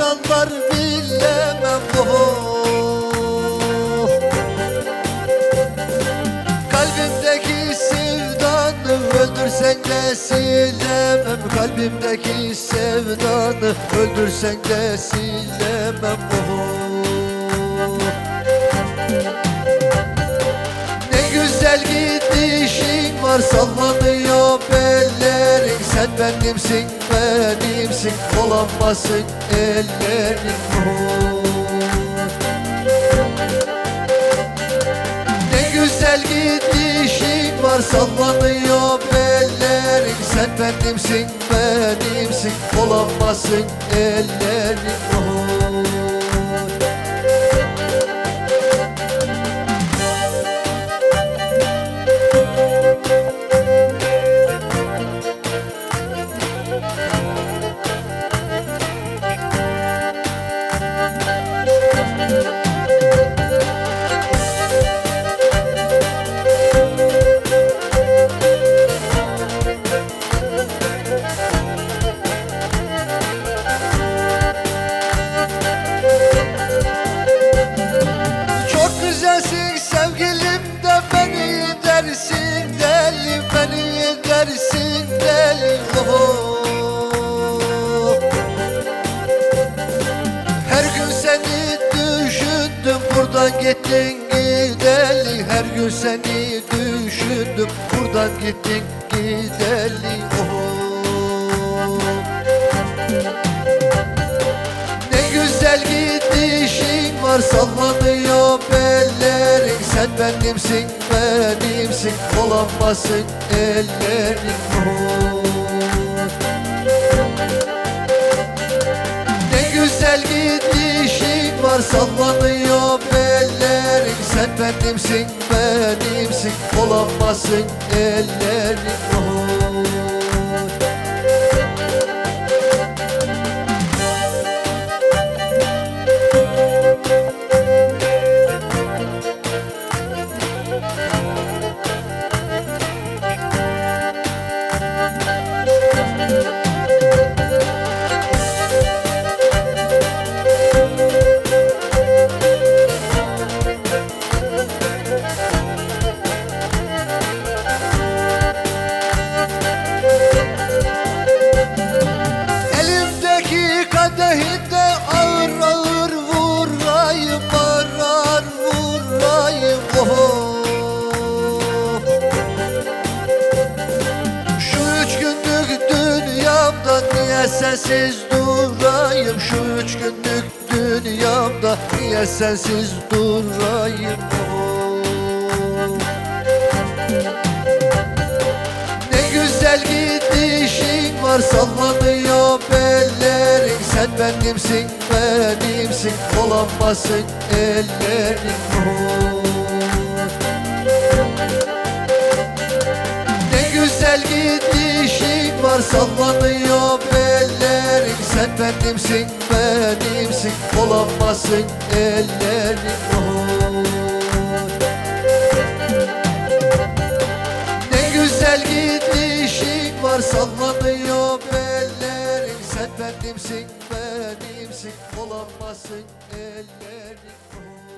yaran var bilemem oh. Kalbimdeki sevdanı öldürsen de silemem Kalbimdeki sevdanı öldürsen de silemem oh. Ne güzel gidişin var sallanıyor sen benimsin benimsin olamazsın ellerin. Ne güzel gidişin var sallanıyor bellerin Sen benimsin benimsin olamazsın ellerin oh. Buradan gittin gideli Her gün seni düşündüm buradan gittin gideli oh. Ne güzel gidişin var sallanıyor bellerin Sen benimsin benimsin olamazsın ellerin oh. Ne güzel gidişin var sallanıyor benimsin benimsin olamazsın ellerin oh. Sensiz durayım Şu üç günlük dünyamda niye sensiz durayım oh. Ne güzel gidişin var sallanıyor bellerin Sen benimsin benimsin olamazsın ellerin oh. Ne güzel gidişin var sallanıyor benimsin benimsin olamazsın ellerin oh. Ne güzel gidişin var sallanıyor bellerin Sen benimsin benimsin olamazsın ellerin oh.